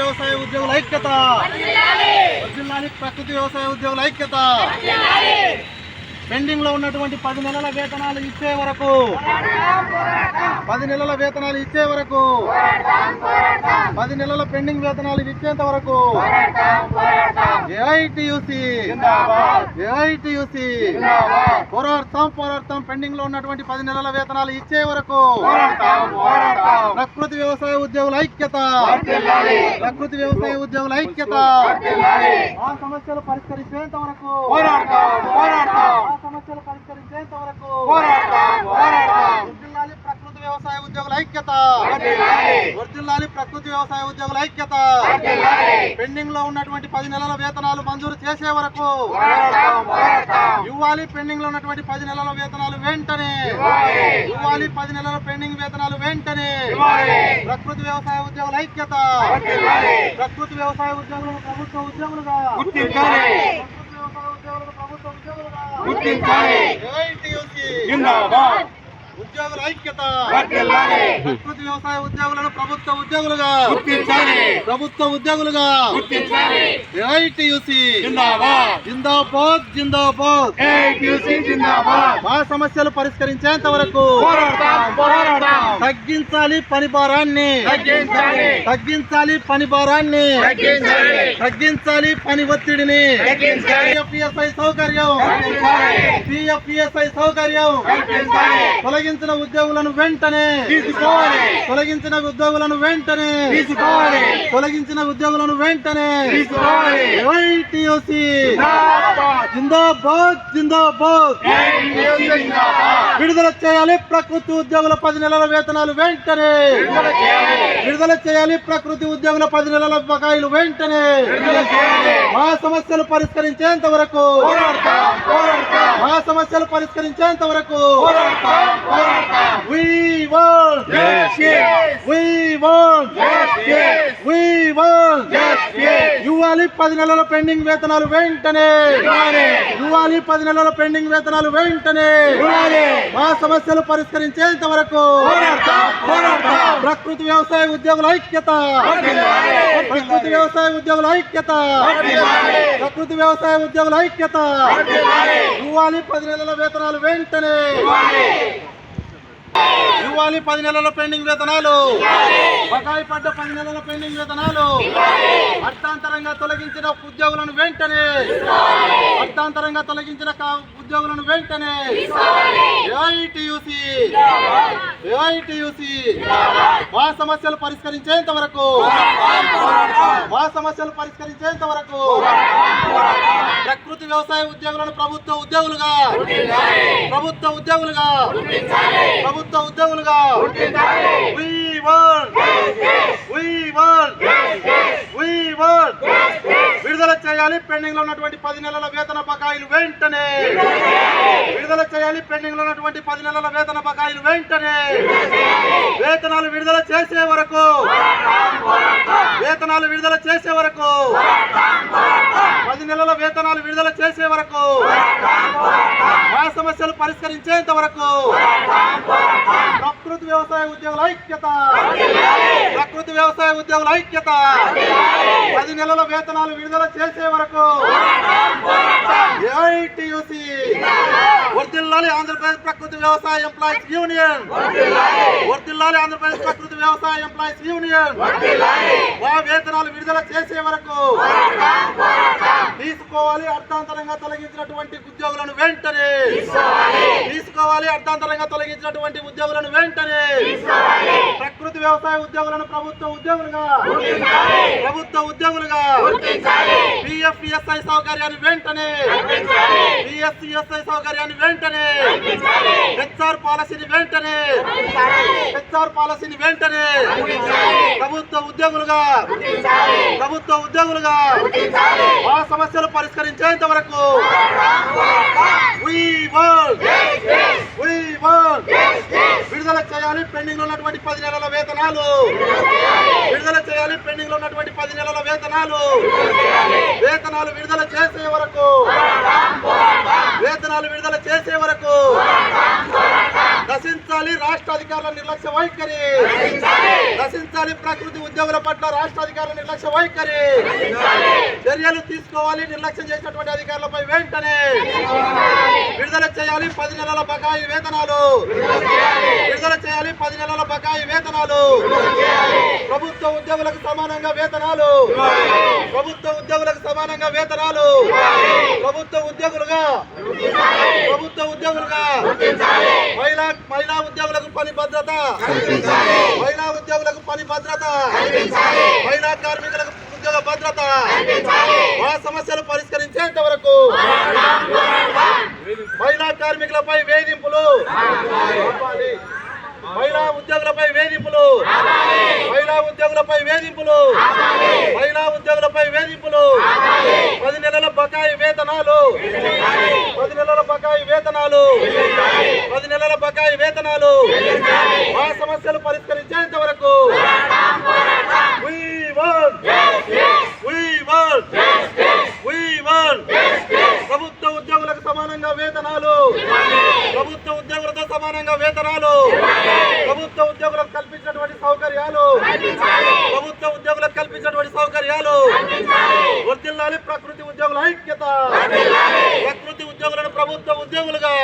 వ్యవసాయ ఉద్యోగుల ఐక్యత. వర్ధిల్లాలి. ప్రకృతి వ్యవసాయ ఉద్యోగుల ఐక్యత. పెండింగ్లో ఉన్నటువంటి పది నెలల వేతనాలు ఇచ్చే వరకు. పది నెలల వేతనాలు ఇచ్చే వరకు. పది నెలల పెండింగ్ వేతనాలు ఇచ్చేంత వరకు. ఏఐటియుసి. ఏఐటియుసి. పోరాడతాం పోరాడతాం. పెండింగ్లో ఉన్నటువంటి పది నెలల వేతనాలు ఇచ్చే వరకు. ప్రకృతి వ్యవసాయ ఉద్యోగుల ఐక్యత. ప్రకృతి వ్యవసాయ ఉద్యోగుల ఐక్యత. ఆ సమస్యలు పరిష్కరించేంత వరకు. ఆ సమస్యలు పరిష్కరించేంత వరకు వర్ధిల్లాలి ప్రకృతి వ్యవసాయ ఉద్యోగుల ఐక్యత వర్ధిల్లాలి ప్రకృతి వ్యవసాయ ఉద్యోగుల ఐక్యత పెండింగ్లో ఉన్నటువంటి పది నెలల వేతనాలు మంజూరు చేసే వరకు ఇవ్వాలి పెండింగ్లో ఉన్నటువంటి పది నెలల వేతనాలు వెంటనే. ఇవ్వాలి. పది నెలల పెండింగ్ వేతనాలు వెంటనే. ప్రకృతి వ్యవసాయ ఉద్యోగుల ఐక్యత. ప్రకృతి వ్యవసాయ ఉద్యోగులను ప్రభుత్వ ఉద్యోగులుగా. వ్యవసాయ ఉద్యోగులను ప్రభుత్వ ఉద్యోగులుగా. ఉద్యోగుల ఐక్యత. ప్రకృతి వ్యవసాయ ఉద్యోగులను ప్రభుత్వ ఉద్యోగులుగా. గుర్తించాలి. ప్రభుత్వ ఉద్యోగులుగా. గుర్తించాలి. ఏఐటియుసి. జిందాబాద్. జిందాబాద్ జిందాబాద్. ఏఐటీసీ జిందాబాద్. మా సమస్యలు పరిష్కరించేంత వరకు తగ్గించాలి పని భారాన్ని తగ్గించాలి. తగ్గించాలి పని భారాన్ని తగ్గించాలి. పని ఒత్తిడిని. సౌకర్యం. సౌకర్యం. తొలగించిన ఉద్యోగులను వెంటనే తీసుకోవాలి. తొలగించిన ఉద్యోగులను వెంటనే తీసుకోవాలి. తొలగించిన ఉద్యోగులను వెంటనే తీసుకోవాలి. జిందాబాద్ జిందాబాద్ విడుదల చేయాలి ప్రకృతి ఉద్యోగుల పది నెలల వేతనాలు వెంటనే విడుదల చేయాలి. ప్రకృతి ఉద్యోగుల పది నెలల బకాయిలు వెంటనే. మా సమస్యలు పరిష్కరించేంత వరకు పోరాడతాం పోరాడతాం మా సమస్యలు పరిష్కరించేంత వరకు. ఇవ్వాలి పది నెలల పెండింగ్ వేతనాలు వెంటనే ఇవ్వాలి. పది నెలల పెండింగ్ వేతనాలు వెంటనే. మా సమస్యలు పరిష్కరించేంత వరకు ప్రకృతి వ్యవసాయ ఉద్యోగుల ఐక్యత. ప్రకృతి వ్యవసాయ ఉద్యోగుల ఐక్యత. ప్రకృతి వ్యవసాయ ఉద్యోగుల ఐక్యత. ఇవ్వాలి పది నెలల వేతనాలు వెంటనే. ఇవ్వాలి. పది నెలల పెండింగ్ వేతనాలు. బకాయి పడ్డ పది నెలల పెండింగ్ వేతనాలు. అర్థాంతరంగా తొలగించిన ఉద్యోగులను వెంటనే. అర్థాంతరంగా తొలగించిన ఉద్యోగులను వెంటనే. ఏఐటియుసి. ఏఐటియుసి. మా సమస్యలు పరిష్కరించేంత వరకు. మా సమస్యలు పరిష్కరించేంత వరకు. ప్రకృతి వ్యవసాయ ఉద్యోగులను ప్రభుత్వ ఉద్యోగులుగా ప్రభుత్వ ఉద్యోగులుగా ప్రభుత్వ ఉద్యోగులుగా విడుదల చేయాలి పెండింగ్లో ఉన్నటువంటి పది నెలల వేతన బకాయిలు వెంటనే. విడుదల చేయాలి పెండింగ్లో ఉన్నటువంటి పది నెలల వేతన బకాయిలు వెంటనే. వేతనాలు విడుదల చేసే వరకు వేతనాలు విడుదల చేసే వరకు. పది నెలల వేతనాలు విడుదల చేసే వరకు. మా సమస్యలు పరిష్కరించేంత వరకు. ప్రకృతి వ్యవసాయ ఉద్యోగుల ఐక్యత. ప్రకృతి వ్యవసాయ ఉద్యోగుల ఐక్యత. పది నెలల వేతనాలు విడుదల చేసే వరకు. ఏఐటియుసి. వర్దిల్లాలి ఆంధ్రప్రదేశ్ ప్రకృతి వ్యవసాయ ఎంప్లాయీస్ యూనియన్. వర్దిల్లాలి ఆంధ్రప్రదేశ్ ప్రకృతి వ్యవసాయ ఎంప్లాయీస్ యూనియన్. మా వేతనాలు విడుదల చేసే వరకు తీసుకోవాలి అర్థాంతరంగా తొలగించినటువంటి ఉద్యోగులను వెంటనే. తీసుకోవాలి అర్థాంతరంగా తొలగించినటువంటి ఉద్యోగులను వెంటనే. వ్యవసాయ ఉద్యోగులను ప్రభుత్వ ఉద్యోగులుగా ప్రభుత్వ ఉద్యోగులుగా పిఎఫ్ఈఎస్ఐ సౌకర్యాన్ని వెంటనే పిఎస్సిఎస్ఐ సౌకర్యాన్ని వెంటనే హెచ్ఆర్ పాలసీని వెంటనే హెచ్ఆర్ పాలసీని వెంటనే ప్రభుత్వ ఉద్యోగులుగా ప్రభుత్వ ఉద్యోగులుగా మా సమస్యలు పరిష్కరించేంత వరకు చేయాలి పెండింగ్లో ఉన్నటువంటి పది నెలల వేతనాలు. విడుదల చేయాలి పెండింగ్లో ఉన్నటువంటి పది నెలల వేతనాలు. వేతనాలు విడుదల చేసే వరకు. వేతనాలు విడుదల చేసే వరకు. నశించాలి రాష్ట్ర అధికారుల నిర్లక్ష్య వైఖరి. నశించాలి. ప్రకృతి ఉద్యోగుల పట్ల రాష్ట్ర అధికారుల నిర్లక్ష్య వైఖరి. చర్యలు తీసుకోవాలి నిర్లక్ష్యం చేసినటువంటి అధికారులపై వెంటనే. విడుదల చేయాలి పది నెలల బకాయి వేతనాలు. విడుదల చేయాలి. పది నెలల బకాయి వేతనాలు. ప్రభుత్వ ఉద్యోగులకు సమానంగా వేతనాలు. ప్రభుత్వ ఉద్యోగులకు సమానంగా వేతనాలు. ప్రభుత్వ ఉద్యోగులుగా ప్రభుత్వ ఉద్యోగులుగా మహిళా మహిళా ఉద్యోగులకు పని భద్రత మహిళా ఉద్యోగులకు పని భద్రత మహిళా కార్మికులకు ఉద్యోగ భద్రత మా సమస్యలు పరిష్కరించేంత వరకు మహిళా కార్మికులపై వేధింపులు. మహిళా ఉద్యోగులపై వేధింపులు. మహిళా ఉద్యోగులపై వేధింపులు. మహిళా ఉద్యోగులపై వేధింపులు. పది నెలల బకాయి వేతనాలు. పది నెలల బకాయి వేతనాలు. పది నెలల బకాయి వేతనాలు. మా సమస్యలు పరిష్కరించే సమానంగా వేతనాలు. ప్రభుత్వ ఉద్యోగులతో సమానంగా వేతనాలు. ప్రభుత్వ ఉద్యోగులకు కల్పించినటువంటి సౌకర్యాలు. ప్రభుత్వ ఉద్యోగులకు కల్పించినటువంటి సౌకర్యాలు. వర్తిల్లాలి ప్రకృతి ఉద్యోగుల ఐక్యత. ప్రకృతి ఉద్యోగులను ప్రభుత్వ ఉద్యోగులుగా